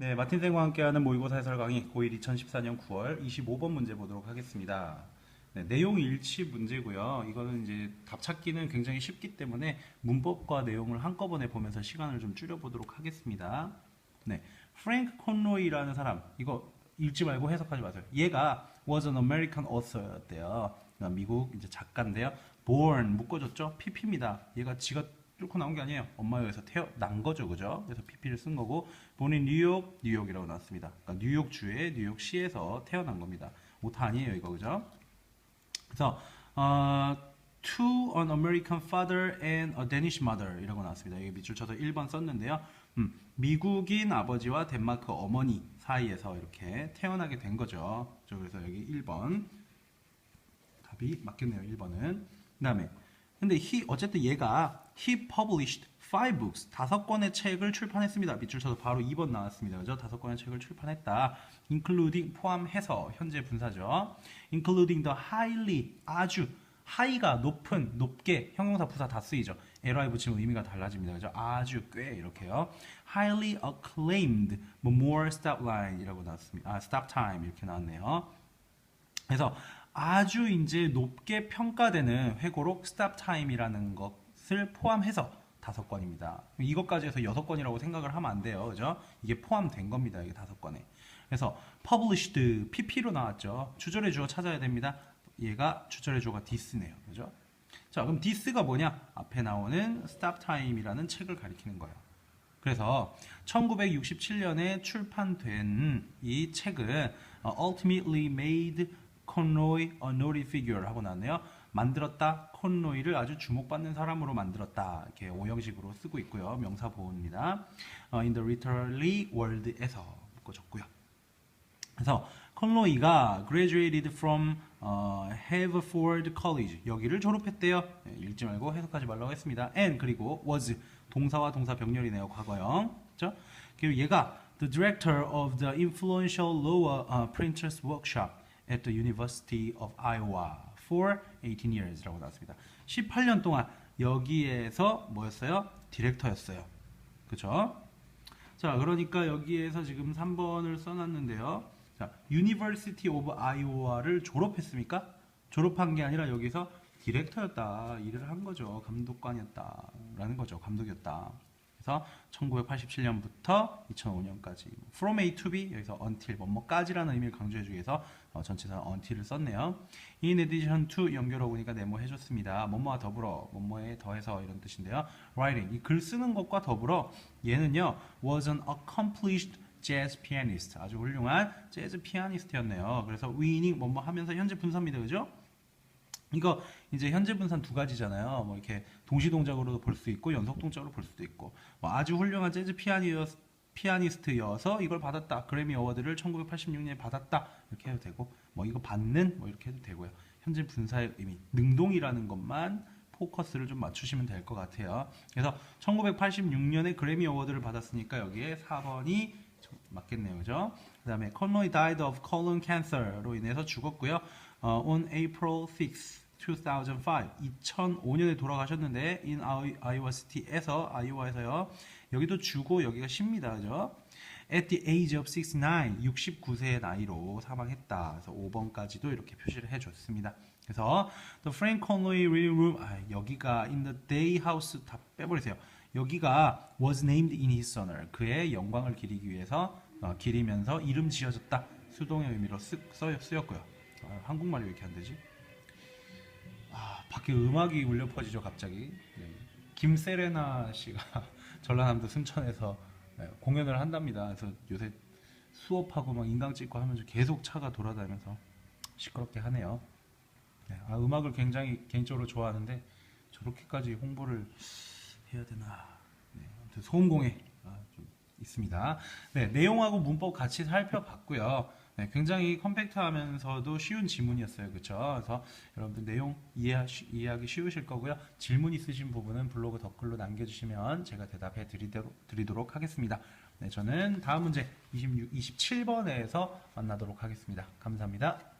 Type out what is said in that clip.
네, 마틴 쌤과 함께하는 모의고사 해설 강의 고1 2014년 9월 25번 문제 보도록 하겠습니다. 네, 내용 일치 문제고요. 이거는 이제 답 찾기는 굉장히 쉽기 때문에 문법과 내용을 한꺼번에 보면서 시간을 좀 줄여보도록 하겠습니다. 네, 프랭크 콘로이라는 사람 이거 읽지 말고 해석하지 마세요. 얘가 was an American author였대요. 미국 이제 작가인데요. born 묶어줬죠. PP입니다. 얘가 지가 뚫고 나온 게 아니에요. 엄마에 의해서 태어난 거죠, 그죠? 그래서 PP를 쓴 거고 본인 뉴욕, 뉴욕이라고 나왔습니다. 그러니까 뉴욕주의 뉴욕시에서 태어난 겁니다. 오타 아니에요, 이거 그죠? 그래서 어, to an American father and a Danish mother 이라고 나왔습니다. 여기 밑줄 쳐서 1번 썼는데요. 음, 미국인 아버지와 덴마크 어머니 사이에서 이렇게 태어나게 된 거죠. 저 그래서 여기 1번 답이 맞겠네요. 1번은. 그 다음에 근데 he 어쨌든 얘가 he published five books 다섯 권의 책을 출판했습니다. 밑줄 쳐서 바로 2번 나왔습니다. 그죠? 다섯 권의 책을 출판했다. including 포함해서 현재 분사죠. including the highly 아주 하이가 높은 높게 형용사 부사 다 쓰이죠. ly 붙이면 의미가 달라집니다. 그죠? 아주 꽤 이렇게요. highly acclaimed 뭐 more stop line이라고 나왔습니다. 아 stop time 이렇게 나왔네요. 그래서 아주 이제 높게 평가되는 회고록 stop time이라는 것 을 포함해서 다섯 건입니다. 이것까지 해서 여섯 건이라고 생각을 하면 안 돼요. 그죠? 이게 포함된 겁니다. 이게 다섯 건에. 그래서 published pp로 나왔죠. 주절의 주어 찾아야 됩니다. 얘가 주절의 주어가 this네요. 그죠? 자, 그럼 this가 뭐냐? 앞에 나오는 stop time이라는 책을 가리키는 거예요. 그래서 1967년에 출판된 이 책은 어, ultimately made Conroy a noted figure 하고 나왔네요. 만들었다. 콘로이를 아주 주목받는 사람으로 만들었다. 이렇게 오형식으로 쓰고 있고요. 명사 보호입니다. 어, in the literary world에서 묶어줬고요. 그래서 콘로이가 graduated from 어, Haverford College 여기를 졸업했대요. 네, 읽지 말고 해석하지 말라고 했습니다. and 그리고 was 동사와 동사 병렬이네요. 과거형. 그렇죠? 그리고 얘가 the director of the influential lower uh, printers workshop at the University of Iowa for 18 years라고 나왔습니다. 18년 동안 여기에서 뭐였어요? 디렉터였어요. 그죠? 자, 그러니까 여기에서 지금 3번을 써놨는데요. 자, University of Iowa를 졸업했습니까? 졸업한 게 아니라 여기서 디렉터였다. 일을 한 거죠. 감독관이었다. 라는 거죠. 감독이었다. 그래서 1987년부터 2005년까지 from A to B 여기서 until 뭐뭐까지라는 의미를 강조해주기 위해서 어, 전체사 until을 썼네요. in addition to 연결어 보니까 네모 해줬습니다. 뭐뭐와 더불어 뭐뭐에 더해서 이런 뜻인데요. writing 이 글 쓰는 것과 더불어 얘는요 was an accomplished jazz pianist 아주 훌륭한 재즈 피아니스트였네요. 그래서 winning 뭐뭐 하면서 현재 분사입니다. 그죠? 이거 이제 현재 분산 두 가지잖아요. 뭐 이렇게 동시 동작으로도 볼 수 있고 연속 동작으로 볼 수도 있고 뭐 아주 훌륭한 재즈 피아니어, 피아니스트여서 이걸 받았다. 그래미 어워드를 1986년에 받았다. 이렇게 해도 되고 뭐 이거 받는 뭐 이렇게 해도 되고요. 현재 분사의 의미 능동이라는 것만 포커스를 좀 맞추시면 될 것 같아요. 그래서 1986년에 그래미 어워드를 받았으니까 여기에 4번이 맞겠네요. 그죠? 그 다음에 컨로이 died of colon cancer로 인해서 죽었고요. 어, on April 6, 2005, 2005년에 돌아가셨는데 in Iowa City에서 아이오와에서요. 여기도 주고 여기가 쉽니다. 그죠? At the age of 69, 69세의 나이로 사망했다. 그래서 5번까지도 이렇게 표시를 해줬습니다. 그래서 the Frank Conway Reading Room 아, 여기가 in the day house 다 빼버리세요. 여기가 was named in his honor 그의 영광을 기리기 위해서 어, 기리면서 이름 지어졌다. 수동의 의미로 쓰, 써, 쓰였고요. 아, 한국말이 왜 이렇게 안 되지? 아, 밖에 음악이 울려 퍼지죠, 갑자기. 네. 김세레나 씨가 전라남도 순천에서 네, 공연을 한답니다. 그래서 요새 수업하고 막 인강 찍고 하면서 계속 차가 돌아다니면서 시끄럽게 하네요. 네, 아, 음악을 굉장히 개인적으로 좋아하는데 저렇게까지 홍보를 해야 되나. 네, 아무튼 소음공해 아, 좀 있습니다. 네, 내용하고 문법 같이 살펴봤고요. 네, 굉장히 컴팩트하면서도 쉬운 지문이었어요. 그렇죠? 그래서 여러분들 내용 이해하, 이해하기 쉬우실 거고요. 질문 있으신 부분은 블로그 댓글로 남겨주시면 제가 대답해 드리도록 하겠습니다. 네, 저는 다음 문제 26, 27번에서 만나도록 하겠습니다. 감사합니다.